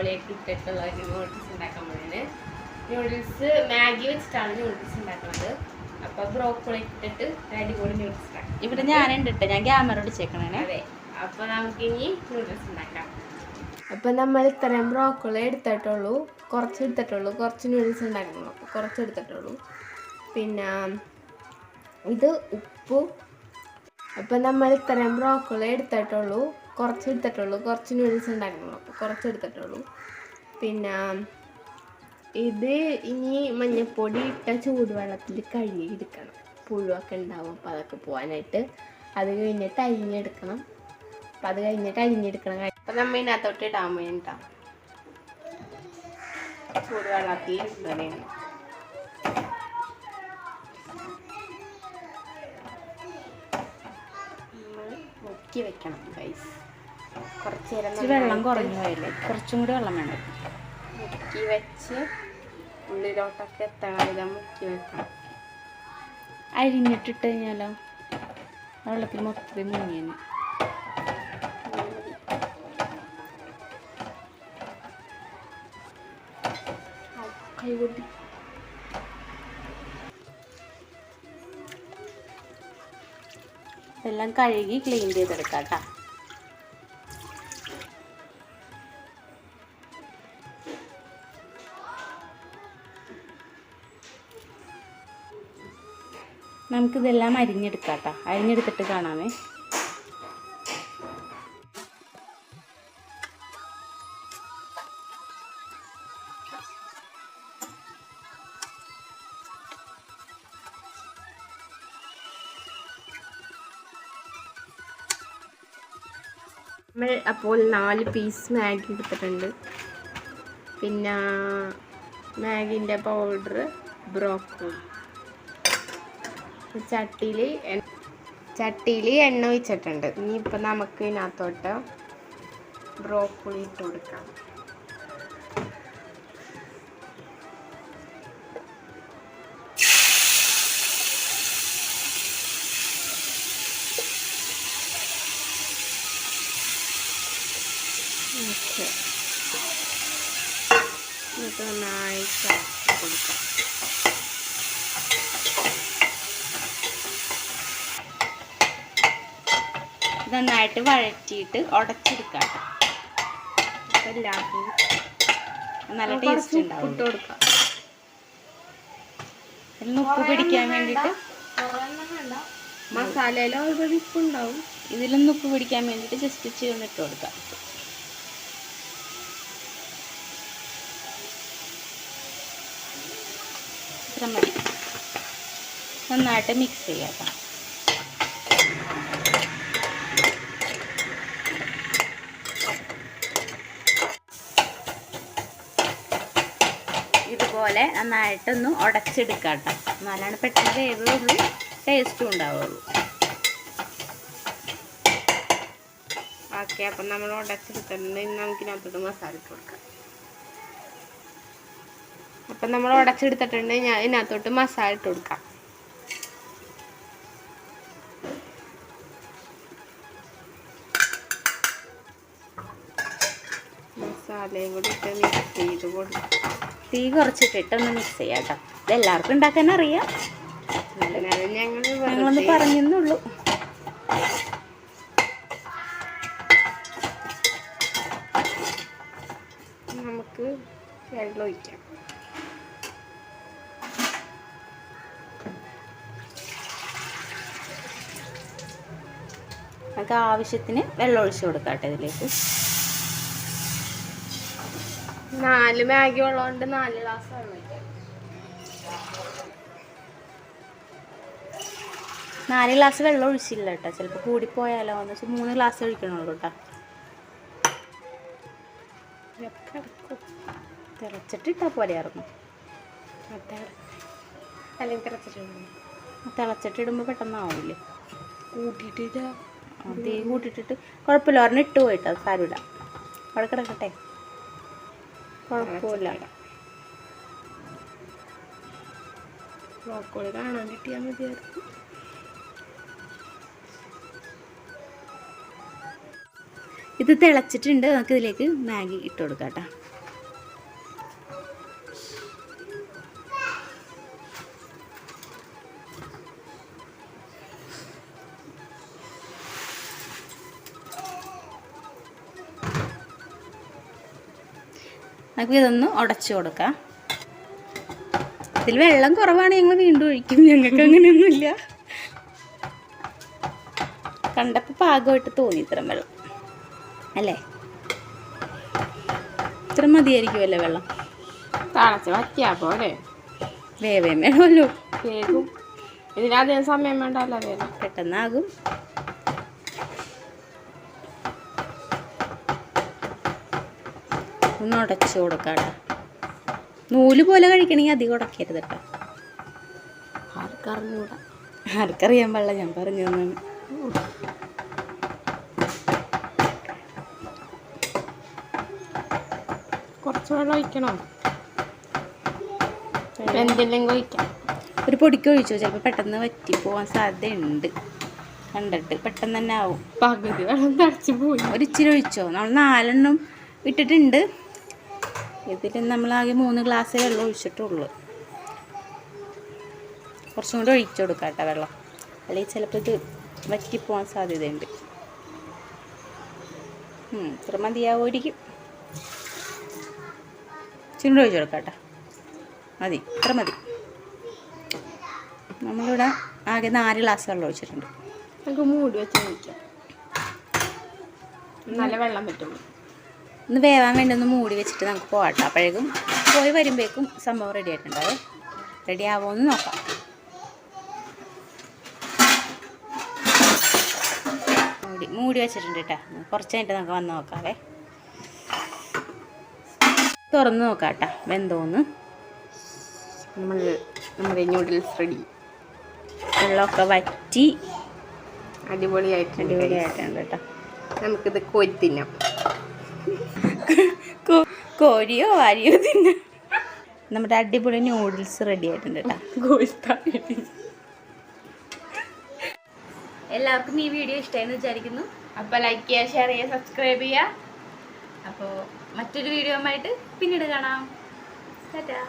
Broccoli ഒക്കെ ഇട്ടിട്ടുള്ള ഒരു നൂഡിൽസ് ഉണ്ടാക്കാൻ നൂഡിൽസ് മാഗി വെച്ചിട്ടാണ് നൂഡിൽസ് ഉണ്ടാക്കുന്നത്. അപ്പോൾ ബ്രോക്കോളി ഇട്ടിട്ട് അടിപൊളി നൂഡിൽസ് ഉണ്ടാക്കാം. ഇവിടെ ഞാനുണ്ട് കേട്ടോ ഞാൻ ക്യാമറ പിടിച്ചേക്കണേ അതെ. അപ്പോൾ നമുക്ക് ഇനി നൂഡിൽസ് ഉണ്ടാക്കാം. അപ്പം നമ്മൾ ഇത്രയും ബ്രോക്കോളി എടുത്തിട്ടുള്ളൂ. കുറച്ച് എടുത്തിട്ടുള്ളൂ. കുറച്ച് നൂഡിൽസ് ഉണ്ടാക്കണം. അപ്പോൾ കുറച്ച് എടുത്തിട്ടുള്ളൂ. പിന്നെ ഇത് ഉപ്പും. അപ്പം നമ്മൾ ഇത്രയും ബ്രോക്കോളി എടുത്തിട്ടുള്ളൂ. കുറച്ച് എടുത്തിട്ടുള്ളൂ കുറച്ച് നൂഡിൽസ് ഉണ്ടാക്കണം അപ്പോൾ കുറച്ച് എടുത്തിട്ടുള്ളൂ പിന്നെ ഇത് ഇനി മഞ്ഞപ്പൊടി ഇട്ട ചൂടുവെള്ളത്തിൽ കഴുകി എടുക്കണം. പുഴുവൊക്കെ ഉണ്ടാവും. അപ്പോൾ അതൊക്കെ പോകാനായിട്ട് അത് കഴിഞ്ഞിട്ട് അരിഞ്ഞെടുക്കണം. അപ്പം അത് കഴിഞ്ഞിട്ട് അരിഞ്ഞെടുക്കണം. അപ്പം നമ്മൾ ഇതിനകത്തോട്ട് ഇടാൻ വേണ്ടിട്ടാ. ചൂടുവെള്ളത്തിൽ നമ്മൾ മുക്കി വെക്കണം ഗൈസ് കുറച്ച് നേരം വെള്ളം കുറഞ്ഞു പോയില്ലേ? കുറച്ചും കൂടി വെള്ളം വേണം. മുക്കി വെച്ച് ഉള്ളിലോട്ടൊക്കെ എത്തണ മുക്കി വെക്കണം. അരിഞ്ഞിട്ടിട്ട് കഴിഞ്ഞാലോ? വെള്ളത്തിൽ മൊത്തത്തിൽ മുങ്ങിയന്. കൈകൊട്ടി എല്ലാം കഴുകി ക്ലീൻ ചെയ്തെടുക്കാം കേട്ടോ. നമുക്കിതെല്ലാം അരിഞ്ഞെടുക്കാം കേട്ടോ അരിഞ്ഞെടുത്തിട്ട് കാണാമേ നമ്മൾ അപ്പോൾ നാല് പീസ് മാഗി എടുത്തിട്ടുണ്ട്. പിന്നെ മാഗിന്റെ പൗഡർ ബ്രോക്കോളി ചട്ടിയിൽ ചട്ടിയിൽ എണ്ണ ഒഴിച്ചിട്ടുണ്ട്. ഇനിയിപ്പോൾ നമുക്ക് ഇതിനകത്തോട്ട് ബ്രോക്കോളി ഇട്ട് കൊടുക്കാം. ഓക്കെ. ഇളക്കി കൊടുക്കാം. നന്നായിട്ട് വഴറ്റിയിട്ട് ഉടച്ചെടുക്കാം കേട്ടോ എല്ലാവർക്കും നല്ല ടേസ്റ്റ് ഉണ്ടാവും. ഇട്ട് കൊടുക്കാം. ഇതിൽ ഉപ്പ് പിടിക്കാൻ വേണ്ടിട്ട് മസാലയിൽ ഓൾറെഡി ഉപ്പ് ഉണ്ടാവും ഇതിലൊന്ന് ഉപ്പ് പിടിക്കാൻ വേണ്ടിയിട്ട് ജസ്റ്റ് ചെയ്യുന്ന ഇട്ട് കൊടുക്കാം. ഇത്ര മതി. നന്നായിട്ട് മിക്സ് ചെയ്യാം കേട്ടോ ഇതുപോലെ നന്നായിട്ടൊന്ന് ഉടച്ചെടുക്കാം കേട്ടോ. എന്നാലാണ് പെട്ടെന്ന് വേവുള്ളൂ ടേസ്റ്റും ഉണ്ടാവുള്ളൂ. ഓക്കെ അപ്പം നമ്മൾ ഉടച്ചെടുത്തിട്ടുണ്ടെങ്കിൽ നമുക്കിനകത്തോട്ട് മസാല ഇട്ട് കൊടുക്കാം. അപ്പം നമ്മൾ ഉടച്ചെടുത്തിട്ടുണ്ടെങ്കിൽ ഞാൻ ഇതിനകത്തോട്ട് മസാല ഇട്ട് കൊടുക്കാം. മസാലയും കൂടി ഇട്ട് മിക്സ് ചെയ്ത് കൊടുക്കാം. തീ കുറച്ചിട്ടിട്ട് ഒന്ന് മിക്സ് ചെയ്യാം കേട്ടോ. ഇത് എല്ലാവർക്കും ഉണ്ടാക്കാൻ അറിയാം. ഞങ്ങളൊന്ന് പറഞ്ഞെന്നുള്ളൂ നമുക്ക് വെള്ളം ഒഴിക്കാം. നമുക്ക് ആവശ്യത്തിന് വെള്ളം ഒഴിച്ച് കൊടുക്കാം കേട്ടോ ഇതിലേക്ക്. നാല് മാഗി ഉള്ളതുകൊണ്ട് നാല് ഗ്ലാസ് വെള്ളം നാല് ഗ്ലാസ് വെള്ളം ഒഴിച്ചില്ല കേട്ടോ. ചിലപ്പോൾ കൂടിപ്പോയാലോ എന്ന് വെച്ചാൽ മൂന്ന് ഗ്ലാസ് ഒഴിക്കണുള്ളൂ കേട്ടോ. തിളച്ചിട്ടിട്ടാ പോലെയായിരുന്നു അല്ലെങ്കിൽ തിളച്ചിട്ടുണ്ട് തിളച്ചിട്ടിടുമ്പോൾ പെട്ടെന്നാവില്ലേ കൂട്ടിയിട്ട് തീ കൂട്ടിട്ടിട്ട് കുഴപ്പമില്ല. ഒരെണ്ണം ഇട്ട് പോയിട്ടോ സാരമില്ല. അവിടെ കിടക്കട്ടെ. കുഴപ്പമില്ല. ബ്രോക്കോളി കാണാൻ കിട്ടിയാൽ മതിയായിരുന്നു. ഇത് തിളച്ചിട്ടുണ്ട്. നമുക്ക് ഇതിലേക്ക് മാഗി ഇട്ട് കൊടുക്കാം കേട്ടോ. നമുക്ക് ഇതൊന്ന് ഉടച്ചു കൊടുക്കാം. ഇതിൽ വെള്ളം കുറവാണ് ഞങ്ങൾ വീണ്ടും ഒഴിക്കും. ഞങ്ങൾക്ക് അങ്ങനെയൊന്നുമില്ല. കണ്ടപ്പോൾ പാകമായിട്ട് തോന്നി ഇത്രയും വെള്ളം. അല്ലേ? ഇത്ര മതിയായിരിക്കുമല്ലേ വെള്ളം? തിളച്ച് വറ്റിയാ പോലെ വേവേം വേണമല്ലോ. വേഗം. ഇതിനധികം സമയം വേണ്ടല്ലോ വേഗം. പെട്ടെന്നാകും. ഒന്ന് ഉടച്ചു കൊടുക്കാം കേട്ടോ. നൂൽ പോലെ കഴിക്കണമെങ്കിൽ അധികം ഉടക്കരുത് കേട്ടോ. ആർക്കറിഞ്ഞൂടാ? ആർക്കറിയാൻ പാടില്ല ഞാൻ പറഞ്ഞു തന്നാണ് കുറച്ച് വെള്ളം ഒഴിക്കണോ? എന്തില്ലെങ്കിൽ ഒഴിക്കാം. ഒരു പൊടിക്ക് ഒഴിച്ചോ ചിലപ്പോൾ പെട്ടെന്ന് വറ്റി പോകാൻ സാധ്യതയുണ്ട്. കണ്ടിട്ട് പെട്ടെന്ന് തന്നെ ആവും. പകുതി വെള്ളം തടച്ചു പോയി. ഒരു ഇച്ചിരി ഒഴിച്ചോ? നമ്മൾ നാലെണ്ണം ഇട്ടിട്ടുണ്ട്. ഇതിൽ നമ്മളാകെ മൂന്ന് ഗ്ലാസ് വെള്ളം ഒഴിച്ചിട്ടുള്ളൂ. കുറച്ചും കൂടി ഒഴിച്ചു കൊടുക്കാം കേട്ടോ വെള്ളം. അല്ലെങ്കിൽ ചിലപ്പോൾ ഇത് വറ്റിപ്പോവാൻ സാധ്യതയുണ്ട്. ഇത്ര മതിയാവുമായിരിക്കും. ചുരുണ്ട് ഒഴിച്ചു കൊടുക്കാം കേട്ടോ മതി ഇത്ര മതി. നമ്മളിവിടെ ആകെ നാല് ഗ്ലാസ് വെള്ളം ഒഴിച്ചിട്ടുണ്ട്. നമുക്ക് മൂടി വെച്ച് ഒഴിക്കാം നല്ല വെള്ളം പറ്റുള്ളൂ ഒന്ന് വേവാൻ വേണ്ടി ഒന്ന് മൂടി വെച്ചിട്ട് നമുക്ക് പോകട്ടെ അപ്പോഴേക്കും പോയി വരുമ്പോഴേക്കും സംഭവം റെഡി ആയിട്ടുണ്ടാവും റെഡി ആവുമെന്ന് നോക്കാം. മൂടി മൂടി വെച്ചിട്ടുണ്ട് കേട്ടോ. കുറച്ച് കഴിഞ്ഞിട്ട് നമുക്ക് വന്ന് നോക്കാവേ. തുറന്ന് നോക്കാം കേട്ടോ. വെന്തോന്ന്. നമ്മൾ നമ്മുടെ ന്യൂഡിൽസ് റെഡി വെള്ളമൊക്കെ വറ്റി അടിപൊളിയായിട്ടുണ്ട് അടിപൊളിയായിട്ടുണ്ട് കേട്ടോ. നമുക്കിത് കോരി തിന്നാം കോ- കോരിയോ വാരിയോ തിന്നെ നമ്മുടെ അടിപൊളി നൂഡിൽസ് റെഡി ആയിട്ടുണ്ട് കേട്ടോ. എല്ലാവർക്കും ഈ വീഡിയോ ഇഷ്ടമായെന്ന് വിചാരിക്കുന്നു. അപ്പോൾ ലൈക്ക് ചെയ്യുക ഷെയർ ചെയ്യുക സബ്സ്ക്രൈബ് ചെയ്യുക. അപ്പോൾ മറ്റൊരു വീഡിയോ ആയിട്ട് പിന്നീട് കാണാം. ടാറ്റാ.